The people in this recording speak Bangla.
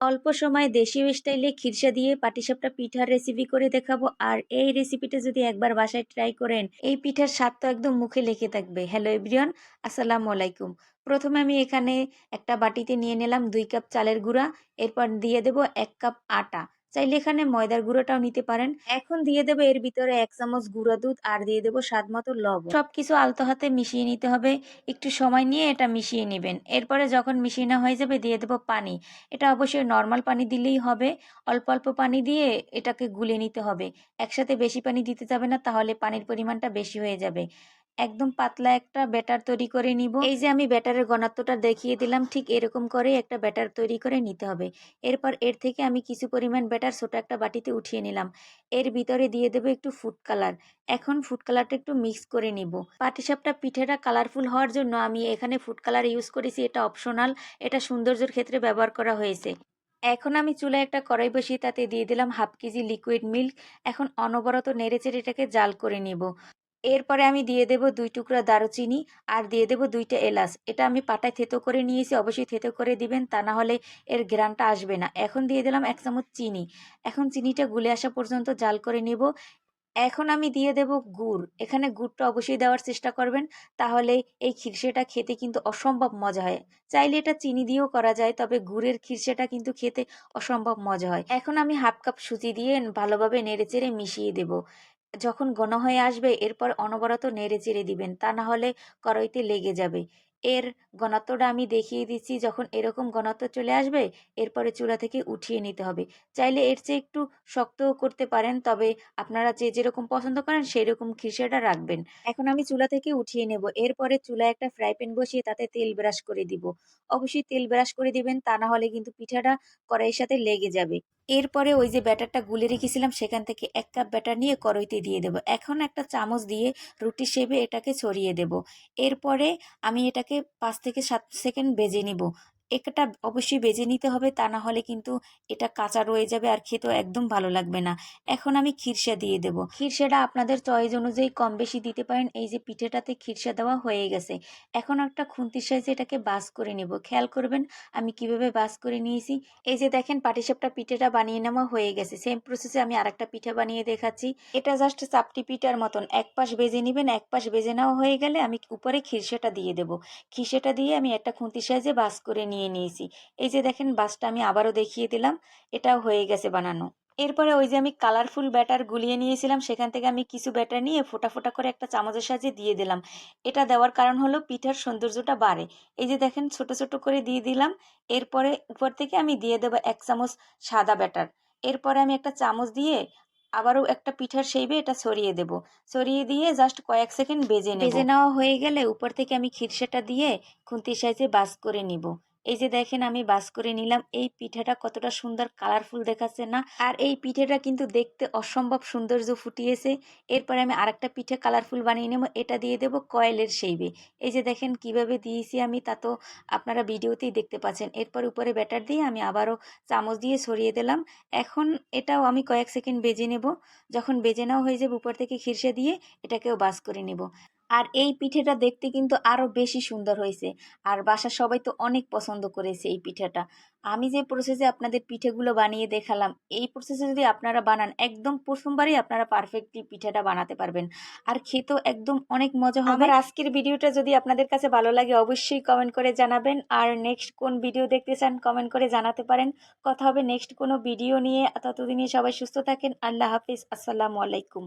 অল্প সময়ে দেশি স্টাইলে খিরসা দিয়ে পাটিসাপটা পিঠার রেসিপি করে দেখাবো। আর এই রেসিপিটা যদি একবার বাসায় ট্রাই করেন, এই পিঠার স্বাদ তো একদম মুখে লেখে থাকবে। হ্যালো এভরিওয়ান আসসালামু আলাইকুম। প্রথমে আমি এখানে একটা বাটিতে নিয়ে নিলাম দুই কাপ চালের গুঁড়া, এরপর দিয়ে দেব এক কাপ আটা। চাইলে এখানে ময়দার গুঁড়োটাও নিতে পারেন। এখন দিয়ে দেবো এর ভিতরে এক চামচ গুঁড়া দুধ আর দিয়ে দেবো স্বাদ মতো লবণ। সবকিছু আলতো হাতে মিশিয়ে নিতে হবে। একটু সময় নিয়ে এটা মিশিয়ে নেবেন। এরপরে যখন মিশিয়ে না হয়ে যাবে দিয়ে দেবো পানি। এটা অবশ্যই নর্মাল পানি দিলেই হবে। অল্প অল্প পানি দিয়ে এটাকে গুলে নিতে হবে। একসাথে বেশি পানি দিতে যাবে না, তাহলে পানির পরিমাণটা বেশি হয়ে যাবে। একদম পাতলা একটা ব্যাটার তৈরি করে নিব। এই যে আমি ব্যাটারের ঘনত্বটা দেখিয়ে দিলাম, ঠিক এরকম করে একটা ব্যাটার তৈরি করে নিতে হবে। এরপর এর থেকে আমি কিছু পরিমাণ ব্যাটার ছোট একটা বাটিতে উঠিয়ে নিলাম। এর ভিতরে দিয়ে দেবো একটু ফুড কালার। এখন ফুড কালারটা একটু মিক্স করে নিব। পাটিসাপটা পিঠেটা কালারফুল হওয়ার জন্য আমি এখানে ফুড কালার ইউজ করেছি, এটা অপশনাল। এটা সৌন্দর্যের ক্ষেত্রে ব্যবহার করা হয়েছে। এখন আমি চুলায় একটা কড়াই বসিয়ে তাতে দিয়ে দিলাম হাফ কেজি লিকুইড মিল্ক। এখন অনবরত নেড়েচেড়ে এটাকে জাল করে নিব। এরপরে আমি দিয়ে দেব দুই টুকরা দারুচিনি আর দিয়ে দেব দুইটা এলাচ। এটা আমি পাটায় থেতো করে নিয়েছি, অবশ্যই থেতো করে দিবেন, তা না হলে এর গ্রানটা আসবে না। এখন দিয়ে দিলাম এক চামচ চিনি। এখন চিনিটা গুলে আসা পর্যন্ত জাল করে নিব। এখন আমি দিয়ে দেব গুড়। এখানে গুড়টা অবশ্যই দেওয়ার চেষ্টা করবেন, তাহলে এই খিরসেটা খেতে কিন্তু অসম্ভব মজা হয়। চাইলে এটা চিনি দিয়েও করা যায়, তবে গুড়ের খিরসেটা কিন্তু খেতে অসম্ভব মজা হয়। এখন আমি হাফ কাপ সুজি দিয়ে ভালোভাবে নেড়েচেড়ে মিশিয়ে দেব। যখন ঘন হয়ে আসবে, এরপর অনবরত নেড়ে চেড়ে দিবেন। তা না হলে কড়াইতে লেগে যাবে। এর ঘনত্বটা আমি দেখিয়ে দিচ্ছি, যখন এরকম ঘনত্ব চলে আসবে, এরপরে চুলা থেকে উঠিয়ে নিতে হবে। চাইলে এর চেয়ে একটু শক্তও করতে পারেন, তবে আপনারা যে যেরকম পছন্দ করেন সেই রকম খিসেটা রাখবেন। এখন আমি চুলা থেকে উঠিয়ে নেব। এরপরে চুলায় একটা ফ্রাই প্যান বসিয়ে তাতে তেল ব্রাশ করে দিব। অবশ্যই তেল ব্রাশ করে দিবেন, তা না হলে কিন্তু পিঠাটা কড়াইয়ের সাথে লেগে যাবে। এরপরে ওই যে ব্যাটারটা গুলে রেখেছিলাম, সেখান থেকে এক কাপ ব্যাটার নিয়ে কড়াইতে দিয়ে দেব। এখন একটা চামচ দিয়ে রুটি শেপে এটাকে ছড়িয়ে দেব। এরপরে আমি এটাকে পাঁচ থেকে সাত সেকেন্ড বেজে নিব। একটা অবশ্যই বেজে নিতে হবে, তা না হলে কিন্তু এটা কাঁচা রয়ে যাবে আর খেতেও একদম ভালো লাগবে না। এখন আমি খিরসা দিয়ে দেব। খিরসাটা আপনাদের চয়েস অনুযায়ী কম বেশি দিতে পারেন। এই যে পিঠেটাতে খিরসা দেওয়া হয়ে গেছে, এখন একটা খুন্তির সাইজে এটাকে বাস করে নেব। খেয়াল করবেন, আমি কীভাবে বাস করে নিয়েছি। এই যে দেখেন, পাটিসাপটা পিঠেটা বানিয়ে নেওয়া হয়ে গেছে। সেম প্রসেসে আমি আরেকটা পিঠে বানিয়ে দেখাচ্ছি। এটা জাস্ট চাপটি পিঠার মতন। এক পাশ বেজে নেবেন, এক পাশ বেজে নেওয়া হয়ে গেলে আমি উপরে খিরসাটা দিয়ে দেব। খিরসাটা দিয়ে আমি একটা খুন্তির সাইজে বাস করে নিয়ে নিয়ে নিয়েছি। এই যে দেখেন বাসটা আমি আবারও দেখিয়ে দিলাম, এটাও হয়ে গেছে বানানো। এরপরে ওই যে আমি কালারফুল ব্যাটার গুলিয়ে নিয়েছিলাম, সেখান থেকে আমি কিছু ব্যাটার নিয়ে ফোটা ফোটা করে একটা চামচের সাহায্যে দিয়ে দিলাম। এটা দেওয়ার কারণ হলো পিঠার সৌন্দর্যটা বাড়ে। এই যে দেখেন ছোট ছোট করে দিয়ে দিলাম, এরপরে উপর থেকে আমি দিয়ে দেবো এক চামচ সাদা ব্যাটার এরপরে আমি একটা চামচ দিয়ে আবারও একটা পিঠার সেইবে এটা ছড়িয়ে দেব। ছড়িয়ে দিয়ে জাস্ট কয়েক সেকেন্ড বেজে নেব। বেজে নেওয়া হয়ে গেলে উপর থেকে আমি খিরসাটা দিয়ে খুন্তির সাইজে বাস করে নিব। এই যে দেখেন আমি বাস করে নিলাম, এই পিঠাটা কতটা সুন্দর কালারফুল দেখাচ্ছে না? আর এই পিঠেটা কিন্তু দেখতে অসম্ভব সৌন্দর্য ফুটিয়েছে। এরপরে আমি আরেকটা পিঠে কালারফুল বানিয়ে নেব, এটা দিয়ে দেব কয়েলের সেইবে এই যে দেখেন কীভাবে দিয়েছি আমি, তা তো আপনারা ভিডিওতেই দেখতে পাচ্ছেন। এরপর উপরে ব্যাটার দিয়ে আমি আবারও চামচ দিয়ে সরিয়ে দিলাম। এখন এটাও আমি কয়েক সেকেন্ড বেজে নেব। যখন বেজে নেওয়া হয়ে যাবে উপর থেকে খিরসে দিয়ে এটাকেও বাস করে নেব। আর এই পিঠেটা দেখতে কিন্তু আরও বেশি সুন্দর হয়েছে। আর বাসার সবাই তো অনেক পছন্দ করেছে এই পিঠেটা। আমি যে প্রসেসে আপনাদের পিঠেগুলো বানিয়ে দেখালাম, এই প্রসেসে যদি আপনারা বানান, একদম প্রথমবারই আপনারা পারফেক্টলি পিঠাটা বানাতে পারবেন। আর খেতেও একদম অনেক মজা হবে। আর আজকের ভিডিওটা যদি আপনাদের কাছে ভালো লাগে, অবশ্যই কমেন্ট করে জানাবেন। আর নেক্সট কোন ভিডিও দেখতে চান কমেন্ট করে জানাতে পারেন। কথা হবে নেক্সট কোনো ভিডিও নিয়ে। ততদিনই সবাই সুস্থ থাকেন। আল্লাহ হাফিজ। আসসালামু আলাইকুম।